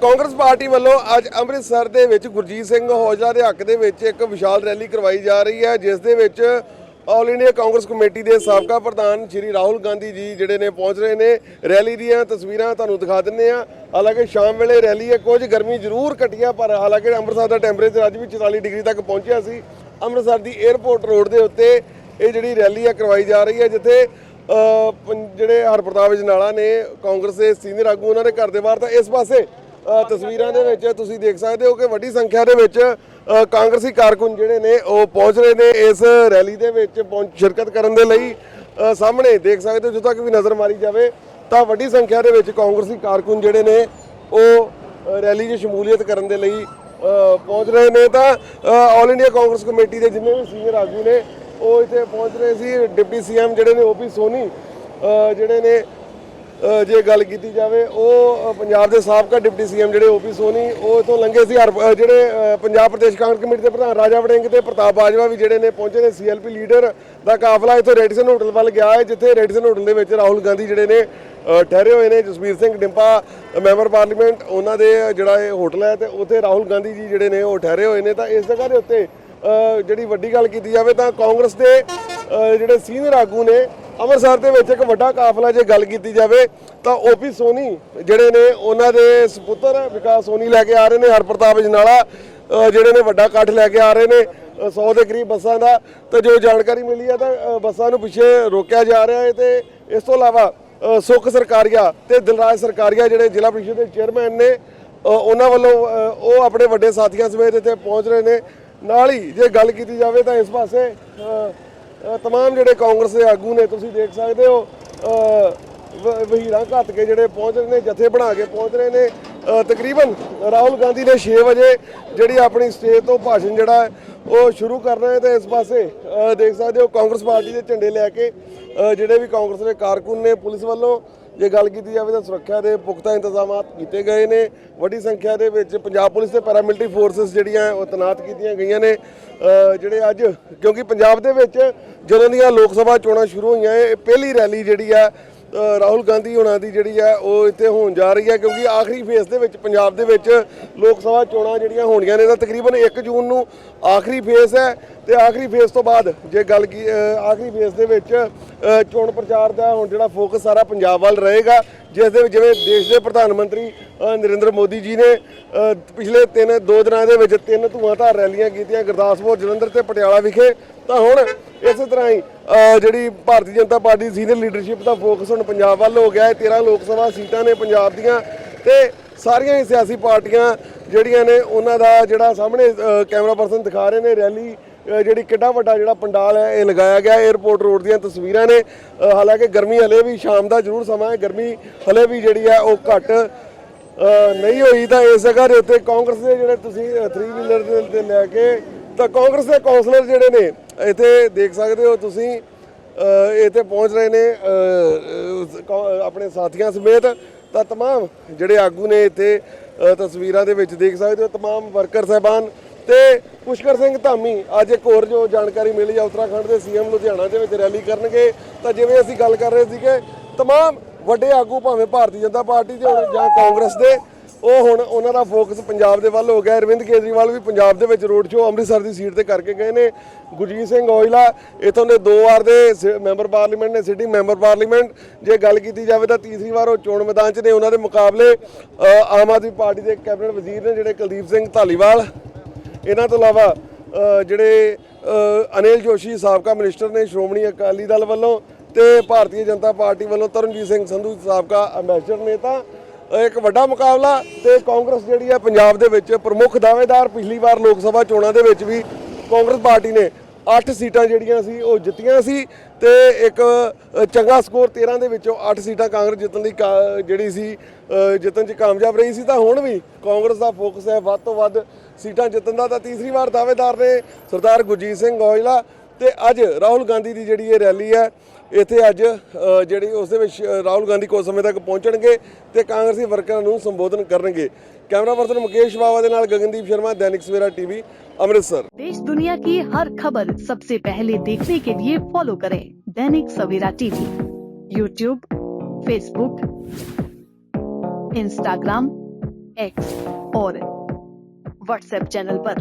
Congress party ਵੱਲੋਂ ਅੱਜ ਅੰਮ੍ਰਿਤਸਰ ਦੇ ਵਿੱਚ ਗੁਰਜੀਤ ਸਿੰਘ ਔਜਲਾ ਦੇ ਹੱਕ ਦੇ ਵਿੱਚ ਇੱਕ ਵਿਸ਼ਾਲ ਰੈਲੀ ਕਰਵਾਈ ਜਾ ਰਹੀ ਹੈ, ਜਿਸ ਦੇ ਵਿੱਚ ਆਲ ਇੰਡੀਆ ਕਾਂਗਰਸ ਕਮੇਟੀ ਦੇ ਸਾਬਕਾ ਪ੍ਰਧਾਨ ਸ਼੍ਰੀ ਰਾਹੁਲ ਗਾਂਧੀ ਜੀ ਜਿਹੜੇ ਨੇ ਪਹੁੰਚ ਰਹੇ ਨੇ। ਰੈਲੀ ਦੀਆਂ ਤਸਵੀਰਾਂ ਤੁਹਾਨੂੰ ਦਿਖਾ ਦਿੰਨੇ ਆ ਹਾਲਾਂਕਿ ਸ਼ਾਮ ਵੇਲੇ ਰੈਲੀ ਹੈ, ਕੁਝ ਗਰਮੀ ਜ਼ਰੂਰ ਘਟੀ ਆ ਪਰ ਹਾਲਾਂਕਿ ਅੰਮ੍ਰਿਤਸਰ ਦਾ ਟੈਂਪਰੇਚਰ ਅੱਜ ਵੀ 44 ਡਿਗਰੀ ਤੱਕ ਪਹੁੰਚਿਆ ਸੀ। ਅੰਮ੍ਰਿਤਸਰ ਦੀ 에ਅਰਪੋਰਟ ਰੋਡ ਦੇ ਉੱਤੇ ਇਹ ਜਿਹੜੀ ਰੈਲੀ ਹੈ ਕਰਵਾਈ ਜਾ ਰਹੀ ਹੈ, ਜਿੱਥੇ ਪੰ- ਜਿਹੜੇ ਹਰਪ੍ਰਤਾਪ ਜਨਾਲਾ ਨੇ ਕਾਂਗਰਸ ਦੇ ਸੀਨੀਅਰ ਆਗੂ, ਉਹਨਾਂ ਦੇ ਘਰ ਦੇ ਬਾਹਰ ਤਾਂ ਇਸ ਪਾਸੇ ਤਸਵੀਰਾਂ ਦੇ ਵਿੱਚ ਤੁਸੀਂ ਦੇਖ ਸਕਦੇ ਹੋ ਕਿ ਵੱਡੀ ਸੰਖਿਆ ਦੇ ਵਿੱਚ ਕਾਂਗਰਸੀ ਕਾਰਕੁਨ ਜਿਹੜੇ ਨੇ, ਉਹ ਪਹੁੰਚ ਰਹੇ ਨੇ ਇਸ ਰੈਲੀ ਦੇ ਵਿੱਚ ਪਹੁੰਚ- ਸ਼ਿਰਕਤ ਕਰਨ ਦੇ ਲਈ। ਸਾਹਮਣੇ ਦੇਖ ਸਕਦੇ ਹੋ ਜਿੱਥੋਂ ਤੱਕ ਵੀ ਨਜ਼ਰ ਮਾਰੀ ਜਾਵੇ, ਤਾਂ ਵੱਡੀ ਸੰਖਿਆ ਦੇ ਵਿੱਚ ਕਾਂਗਰਸੀ ਕਾਰਕੁਨ ਜਿਹੜੇ ਨੇ, ਉਹ ਰੈਲੀ 'ਚ ਸ਼ਮੂਲੀਅਤ ਕਰਨ ਦੇ ਲਈ ਪਹੁੰਚ ਰਹੇ ਨੇ। ਤਾਂ ਆਲ ਇੰਡੀਆ ਕਾਂਗਰਸ ਕਮੇਟੀ ਦੇ ਜਿੰਨੇ ਵੀ ਸੀਨੀਅਰ ਆਗੂ ਨੇ, ਉਹ ਇੱਥੇ ਪਹੁੰਚ ਰਹੇ ਸੀ। ਡਿਪਟੀ ਸੀਐਮ ਜਿਹੜੇ ਨੇ ਓਪੀ ਸੋਨੀ ਜਿਹੜੇ ਨੇ ਜੇ ਗੱਲ ਕੀਤੀ ਜਾਵੇ, ਉਹ ਪੰਜਾਬ ਦੇ ਸਾਬਕਾ ਡਿਪਟੀ ਸੀਐਮ ਜਿਹੜੇ ਓਪੀ ਸੋਨੀ, ਉਹ ਇਥੋਂ ਲੰਘੇ ਸੀ, ਹਰ- ਜਿਹੜੇ ਪੰਜਾਬ ਪ੍ਰਦੇਸ਼ ਕਾਂਗਰਸ ਕਮੇਟੀ ਦੇ ਪ੍ਰਧਾਨ ਰਾਜਾ ਵੜਿੰਗ ਤੇ ਪ੍ਰਤਾਪ ਬਾਜਵਾ ਵੀ ਜਿਹੜੇ ਨੇ, ਪਹੁੰਚੇ ਨੇ ਸੀਐਲਪੀ ਲੀਡਰ ਦਾ ਕਾਫਲਾ ਇਥੋਂ ਰੈਡੀਸਨ ਹੋਟਲ ਵੱਲ ਗਿਆ ਹੈ, ਜਿੱਥੇ ਰੈਡੀਸਨ ਹੋਟਲ ਦੇ ਵਿੱਚ ਰਾਹੁਲ ਗਾਂਧੀ ਜਿਹੜੇ ਨੇ ਠਹਿਰੇ ਹੋਏ ਨੇ, ਜਸਵੀਰ ਸਿੰਘ ਡਿੰਪਾ, ਮੈਂਬਰ ਪਾਰਲੀਮੈਂਟ, ਉਹਨਾਂ ਦੇ ਜਿਹੜਾ ਇਹ ਹੋਟਲ ਹੈ ਤੇ ਉੱਥੇ ਰਾਹੁਲ ਗਾਂਧੀ ਜੀ ਜਿਹੜੇ ਨੇ, ਉਹ ਠਹਿਰੇ ਹੋਏ ਨੇ, ਤਾਂ ਇਸ ਜਗ੍ਹਾ ਦੇ ਉੱਤੇ ਜਿਹੜੀ ਵੱਡੀ ਗੱਲ ਕੀਤੀ ਜਾਵੇ, ਤਾਂ ਕਾਂਗਰਸ ਦੇ ਜਿਹੜੇ ਸੀਨੀਅਰ ਆਗੂ ਨੇ ਅੰਮ੍ਰਿਤਸਰ ਦੇ ਵਿੱਚ ਇੱਕ ਵੱਡਾ ਕਾਫਲਾ ਜੇ ਗੱਲ ਕੀਤੀ ਜਾਵੇ ਤਾਂ ਓਪੀ ਸੋਨੀ ਜਿਹੜੇ ਨੇ ਉਹਨਾਂ ਦੇ ਸੁਪੁੱਤਰ ਵਿਕਾਸ ਸੋਨੀ ਲੈ ਕੇ ਆ ਰਹੇ ਨੇ ਹਰਪ੍ਰਤਾਪ ਜਨਾਲਾ ਜਿਹੜੇ ਨੇ ਵੱਡਾ ਇਕੱਠ ਲੈ ਕੇ ਆ ਰਹੇ ਨੇ 100 ਦੇ ਕਰੀਬ ਬੱਸਾਂ ਦਾ। ਤੇ ਜੋ ਜਾਣਕਾਰੀ ਮਿਲੀ ਹੈ ਤਾਂ ਬੱਸਾਂ ਨੂੰ ਪਿੱਛੇ ਰੋਕਿਆ ਜਾ ਰਿਹਾ ਹੈ ਤੇ ਇਸ ਤੋਂ ਇਲਾਵਾ ਅ, ਸੁੱਖ ਸਰਕਾਰੀਆ ਤੇ ਦਿਲਰਾਜ ਸਰਕਾਰੀਆ ਜਿਹੜੇ ਜ਼ਿਲ੍ਹਾ ਪ੍ਰੀਸ਼ਦ ਦੇ ਚੇਅਰਮੈਨ ਨੇ ਉਹਨਾਂ ਵੱਲੋਂ ਉਹ ਆਪਣੇ ਵੱਡੇ ਸਾਥੀਆਂ ਸਮੇਤ ਇੱਥੇ ਪਹੁੰਚ ਰਹੇ ਨੇ। ਨਾਲ ਹੀ ਜੇ ਗੱਲ ਕੀਤੀ ਜਾਵੇ ਤਾਂ ਇਸ ਪਾਸੇ ਅ, ਤਮਾਮ ਜਿਹੜੇ ਕਾਂਗਰਸ ਦੇ ਆਗੂ ਨੇ ਤੁਸੀਂ ਦੇਖ ਸਕਦੇ ਹੋ ਵਹੀਰਾਂ ਘੱਟ ਕੇ ਜਿਹੜੇ ਪਹੁੰਚ ਰਹੇ ਨੇ ਜਥੇ ਬਣਾ ਕੇ ਪਹੁੰਚ ਰਹੇ ਨੇ। ਤਕਰੀਬਨ ਰਾਹੁਲ ਗਾਂਧੀ ਨੇ 6 ਵਜੇ ਜਿਹੜੀ ਆਪਣੀ ਸਟੇਜ ਤੋਂ ਭਾਸ਼ਣ ਜਿਹੜਾ ਉਹ ਸ਼ੁਰੂ ਕਰਨਾ ਹੈ ਤੇ ਇਸ ਪਾਸੇ ਦੇਖ ਸਕਦੇ ਹੋ ਕਾਂਗਰਸ ਪਾਰਟੀ ਦੇ ਝੰਡੇ ਲੈ ਕੇ ਜਿਹੜੇ ਵੀ ਕਾਂਗਰਸ ਦੇ ਕਾਰਕੁਨ ਨੇ ਪੁਲਿਸ ਵੱਲੋਂ ਜੇ ਗੱਲ ਕੀਤੀ ਜਾਵੇ ਤਾਂ ਸੁਰੱਖਿਆ ਦੇ ਪੁਖਤਾ ਇੰਤਜ਼ਾਮਾਤ ਕੀਤੇ ਗਏ ਨੇ। ਵੱਡੀ ਸੰਖਿਆ ਦੇ ਵਿੱਚ ਪੰਜਾਬ ਪੁਲਿਸ ਤੇ ਪੈਰਾਮਿਲਟਰੀ ਫੋਰਸਸ ਜਿਹੜੀਆਂ ਉਹ ਤੈਨਾਤ ਕੀਤੀਆਂ ਗਈਆਂ ਨੇ। ਜਿਹੜੇ ਅੱਜ, ਕਿਉਂਕਿ ਪੰਜਾਬ ਦੇ ਵਿੱਚ ਜਦੋਂ ਦੀਆਂ ਲੋਕ ਸਭਾ ਚੋਣਾਂ ਸ਼ੁਰੂ ਹੋਈਆਂ, ਇਹ ਪਹਿਲੀ ਰੈਲੀ ਜਿਹੜੀ ਆ ਰਾਹੁਲ ਗਾਂਧੀ ਹੋਣਾ ਦੀ ਜਿਹੜੀ ਹੈ ਉਹ ਇੱਥੇ ਹੋਣ ਜਾ ਰਹੀ ਹੈ ਕਿਉਂਕਿ ਆਖਰੀ ਫੇਸ ਦੇ ਵਿੱਚ ਪੰਜਾਬ ਦੇ ਵਿੱਚ ਲੋਕ ਸਭਾ ਚੋਣਾਂ ਜਿਹੜੀਆਂ ਹੋਣੀਆਂ ਨੇ, ਤਾਂ ਤਕਰੀਬਨ 1 ਜੂਨ ਨੂੰ ਆਖਰੀ ਫੇਸ ਹੈ ਤੇ ਆਖਰੀ ਫੇਸ ਤੋਂ ਬਾਅਦ ਜੇ ਗੱਲ ਕੀ ਆਖਰੀ ਫੇਸ ਦੇ ਵਿੱਚ ਚੋਣ ਪ੍ਰਚਾਰ ਦਾ ਹੁਣ ਜਿਹੜਾ ਫੋਕਸ ਸਾਰਾ ਪੰਜਾਬ ਵੱਲ ਰਹੇਗਾ, ਜਿਸ ਦੇ ਵਿੱਚ ਜਿਵੇਂ ਦੇਸ਼ ਦੇ ਪ੍ਰਧਾਨ ਮੰਤਰੀ ਨਰਿੰਦਰ ਮੋਦੀ ਜੀ ਨੇ ਪਿਛਲੇ ਤਿੰਨ, ਦੋ ਦਿਨਾਂ ਦੇ ਵਿੱਚ ਤਿੰਨ ਧੂਆਂਧਾਰ ਰੈਲੀਆਂ ਕੀਤੀਆਂ, ਗੁਰਦਾਸਪੁਰ, ਜਲੰਧਰ ਤੇ ਪਟਿਆਲਾ ਵਿਖੇ, ਤਾਂ ਹੁਣ ਇਸੇ ਤਰ੍ਹਾਂ ਹੀ ਜਿਹੜੀ ਭਾਰਤੀ ਜਨਤਾ ਪਾਰਟੀ ਦੀ ਸੀਨੀਅਰ ਲੀਡਰਸ਼ਿਪ ਦਾ ਫੋਕਸ ਹੁਣ ਪੰਜਾਬ ਵੱਲ ਹੋ ਗਿਆ ਹੈ। 13 ਲੋਕ ਸਭਾ ਸੀਟਾਂ ਨੇ ਪੰਜਾਬ ਦੀਆਂ ਤੇ ਸਾਰੀਆਂ ਹੀ ਸਿਆਸੀ ਪਾਰਟੀਆਂ ਜਿਹੜੀਆਂ ਨੇ, ਉਹਨਾਂ ਦਾ ਜਿਹੜਾ ਸਾਹਮਣੇ ਕੈਮਰਾ ਪਰਸਨ ਦਿਖਾ ਰਹੇ ਨੇ ਰੈਲੀ ਜਿਹੜੀ ਕਿੱਡਾ ਵੱਡਾ ਜਿਹੜਾ ਪੰਡਾਲ ਹੈ, ਇਹ ਲਗਾਇਆ ਗਿਆ 에ਅਰਪੋਰਟ ਰੋਡ ਦੀਆਂ ਤਸਵੀਰਾਂ ਨੇ। ਹਾਲਾਂਕਿ ਗਰਮੀ ਹਲੇ ਵੀ ਸ਼ਾਮ ਦਾ ਜ਼ਰੂਰ ਸਮਾਂ ਹੈ। ਗਰਮੀ ਹਲੇ ਵੀ ਜਿਹੜੀ ਹੈ, ਉਹ ਘੱਟ ਨਹੀਂ ਹੋਈ ਤਾਂ ਇਸ ਜਗ੍ਹਾ ਦੇ ਉੱਤੇ ਕਾਂਗਰਸ ਦੇ ਜਿਹੜੇ ਤੁਸੀਂ 3 ਵੀਲਰ ਦੇ ਲੈ ਕੇ, ਤਾਂ ਕਾਂਗਰਸ ਦੇ ਕੌਂਸਲਰ ਜਿਹੜੇ ਨੇ ਇੱਥੇ ਦੇਖ ਸਕਦੇ ਹੋ ਤੁਸੀਂ ਇੱਥੇ ਪਹੁੰਚ ਰਹੇ ਨੇ ਆਪਣੇ ਸਾਥੀਆਂ ਸਮੇਤ। ਤਾਂ ਤਮਾਮ ਜਿਹੜੇ ਆਗੂ ਨੇ ਇੱਥੇ ਤਸਵੀਰਾਂ ਦੇ ਵਿੱਚ ਦੇਖ ਸਕਦੇ ਹੋ, ਤਮਾਮ ਵਰਕਰ ਸਹਿਬਾਨ ਤੇ ਪੁਸ਼ਕਰ ਸਿੰਘ ਧਾਮੀ। ਅੱਜ ਇੱਕ ਹੋਰ ਜੋ ਜਾਣਕਾਰੀ ਮਿਲੀ ਆ, ਉੱਤਰਾਖੰਡ ਦੇ ਸੀਐਮ ਲੁਧਿਆਣਾ ਦੇ ਵਿੱਚ ਰੈਲੀ ਕਰਨਗੇ। ਤਾਂ ਜਿਵੇਂ ਅਸੀਂ ਗੱਲ ਕਰ ਰਹੇ ਸੀਗੇ, ਤਮਾਮ ਵੱਡੇ ਆਗੂ ਭਾਵੇਂ ਭਾਰਤੀ ਜਨਤਾ ਪਾਰਟੀ ਦੇ ਹੋਣ ਜਾਂ ਕਾਂਗਰਸ ਦੇ ਉਹ ਹੁਣ ਉਹਨਾਂ ਦਾ ਫੋਕਸ ਪੰਜਾਬ ਦੇ ਵੱਲ ਹੋ ਗਿਆ। ਅਰਵਿੰਦ ਕੇਜਰੀਵਾਲ ਵੀ ਪੰਜਾਬ ਦੇ ਵਿੱਚ ਰੋਡ ਸ਼ੋਅ ਅੰਮ੍ਰਿਤਸਰ ਦੀ ਸੀਟ ਤੇ ਕਰਕੇ ਗਏ ਨੇ। ਗੁਰਜੀਤ ਸਿੰਘ ਔਜਲਾ ਇਥੋਂ ਦੇ ਦੋ ਵਾਰ ਦੇ ਸ- ਮੈਂਬਰ ਪਾਰਲੀਮੈਂਟ ਨੇ ਸਿਟਿੰਗ ਮੈਂਬਰ ਪਾਰਲੀਮੈਂਟ ਜੇ ਗੱਲ ਕੀਤੀ ਜਾਵੇ ਤਾਂ ਤੀਸਰੀ ਵਾਰ ਉਹ ਚੋਣ ਮੈਦਾਨ 'ਚ ਨੇ। ਉਹਨਾਂ ਦੇ ਮੁਕਾਬਲੇ ਆਮ ਆਦਮੀ ਪਾਰਟੀ ਦੇ ਕੈਬਨਿਟ ਵਜ਼ੀਰ ਨੇ ਜਿਹੜੇ ਕੁਲਦੀਪ ਸਿੰਘ ਧਾਲੀਵਾਲ। ਇਹਨਾਂ ਤੋਂ ਇਲਾਵਾ ਜਿਹੜੇ ਅਨਿਲ ਜੋਸ਼ੀ ਸਾਬਕਾ ਮਿਨਿਸਟਰ ਨੇ, ਸ਼੍ਰੋਮਣੀ ਅਕਾਲੀ ਦਲ ਵੱਲੋਂ ਤੇ ਭਾਰਤੀ ਜਨਤਾ ਪਾਰਟੀ ਵੱਲੋਂ ਤਰਨਜੀਤ ਸਿੰਘ ਸੰਧੂ ਸਾਬਕਾ ਅੰਬੈਸਡਰ ਨੇ ਤਾਂ ਇੱਕ ਵੱਡਾ ਮੁਕਾਬਲਾ ਤੇ ਕਾਂਗਰਸ ਜਿਹੜੀ ਹੈ ਪੰਜਾਬ ਦੇ ਵਿੱਚ ਪ੍ਰਮੁੱਖ ਦਾਅਵੇਦਾਰ ਪਿਛਲੀ ਵਾਰ ਲੋਕ ਸਭਾ ਚੋਣਾਂ ਦੇ ਵਿੱਚ ਵੀ ਕਾਂਗਰਸ ਪਾਰਟੀ ਨੇ 8 ਸੀਟਾਂ ਜਿਹੜੀਆਂ ਸੀ ਉਹ ਜਿੱਤੀਆਂ ਸੀ ਤੇ ਇੱਕ ਚੰਗਾ ਸਕੋਰ 13 ਦੇ ਵਿੱਚੋਂ 8 ਸੀਟਾਂ ਕਾਂਗਰਸ ਜਿੱਤਣ ਦੀ ਕਾ- ਜਿਹੜੀ ਸੀ ਜਿੱਤਣ 'ਚ ਕਾਮਯਾਬ ਰਹੀ ਸੀ ਤਾਂ ਹੁਣ ਵੀ ਕਾਂਗਰਸ ਦਾ ਫੋਕਸ ਹੈ ਵੱਧ ਤੋਂ ਵੱਧ ਸੀਟਾਂ ਜਿੱਤਣ ਦਾ ਤਾਂ ਤੀਸਰੀ ਵਾਰ ਦਾਅਵੇਦਾਰ ਨੇ ਸਰਦਾਰ ਗੁਰਜੀਤ ਸਿੰਘ ਔਜਲਾ ਤੇ ਅੱਜ ਰਾਹੁਲ ਗਾਂਧੀ ਦੀ ਜਿਹੜੀ ਇਹ ਰੈਲੀ ਹੈ ਇੱਥੇ ਅੱਜ ਅ, ਜਿਹੜੀ ਉਸ ਦੇ ਵਿੱਚ ਅ, ਰਾਹੁਲ ਗਾਂਧੀ ਕੁਝ ਸਮੇਂ ਤੱਕ ਪਹੁੰਚਣਗੇ ਤੇ ਕਾਂਗਰਸੀ ਵਰਕਰਾਂ ਨੂੰ ਸੰਬੋਧਨ ਕਰਨਗੇ ਕੈਮਰਾ ਪਰਸਨ ਮੁਕੇਸ਼ ਬਾਵਾ ਦੇ ਨਾਲ ਗਗਨਦੀਪ ਸ਼ਰਮਾ ਦੈਨਿਕ ਸਵੇਰਾ ਟੀਵੀ ਅੰਮ੍ਰਿਤਸਰ देश दुनिया की हर खबर सबसे पहले देखने के लिए फॉलो करें Dainik Savera TV YouTube Facebook Instagram X और व्हाट्सएप चैनल पर।